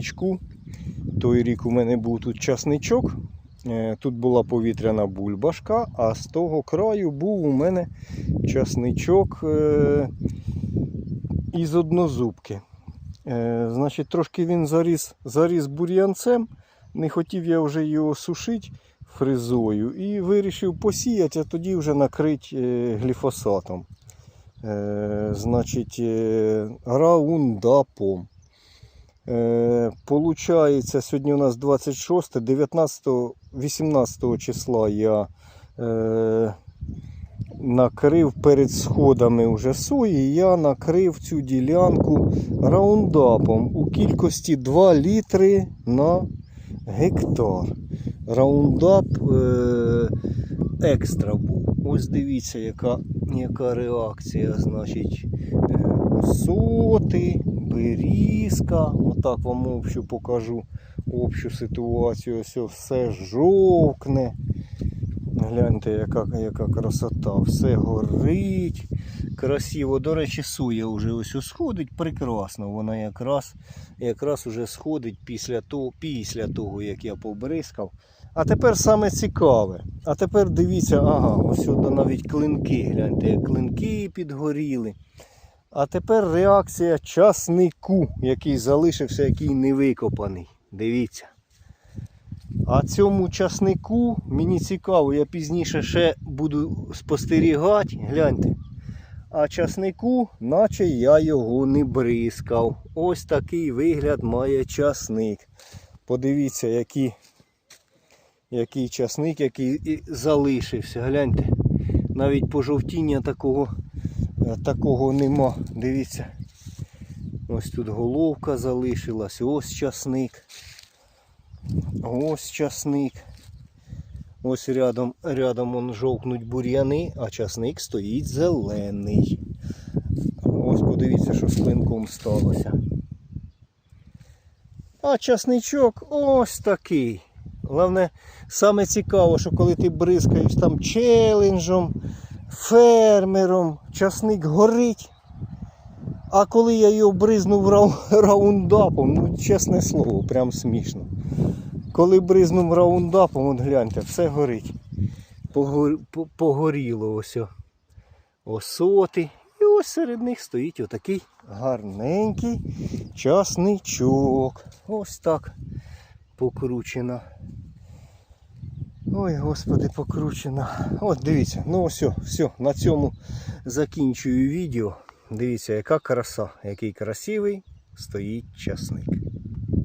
річку. Той рік у мене був тут часничок. Е, Тут була повітряна бульбашка, а з того краю був у мене часничок е, із однозубки. Е, Значить, трошки він заріс, заріс бур'янцем. Не хотів я вже його сушити фрезою і вирішив посіяти, а тоді вже накрити гліфосатом. Значить, раундапом. Е, Получається, сьогодні у нас 26, 19, 18 числа я е, накрив перед сходами вже сої, я накрив цю ділянку раундапом у кількості 2 літри на гектар. Раундап е, екстра був. Ось дивіться, яка, яка реакція. Значить, соти, берізка. Отак вам общу покажу общу ситуацію. Ось все жовкне. Гляньте, яка, яка красота. Все горить. Красиво. До речі, суя вже ось сходить прекрасно. Вона якраз, якраз уже сходить після того, після того, як я побризкав. А тепер саме цікаве. А тепер дивіться, ага, ось навіть клинки. Гляньте, як клинки підгоріли. А тепер реакція часнику, який залишився, який не викопаний. Дивіться. А цьому часнику мені цікаво, я пізніше ще буду спостерігати. Гляньте. А часнику, наче я його не бризкав. Ось такий вигляд має часник. Подивіться, який, який часник, який залишився. Гляньте. Навіть пожовтіння такого, такого нема. Дивіться. Ось тут головка залишилась, ось часник. Ось часник. Ось рядом, рядом он жовкнуть бур'яни, а часник стоїть зелений. Ось подивіться, що з клинком сталося. А часничок ось такий. Головне, саме цікаво, що коли ти бризкаєш там челенджем, фермером, часник горить. А коли я його бризнув рау- раундапом, ну чесне слово, прям смішно. Коли бризнув раундапом, от гляньте, все горить. Погор... Погоріло ось. Осоти. І ось серед них стоїть отакий гарненький часничок. Ось так покручено. Ой, господи, покручено. От дивіться, ну все, все, на цьому закінчую відео. Дивіться, яка краса, який красивий стоїть часник.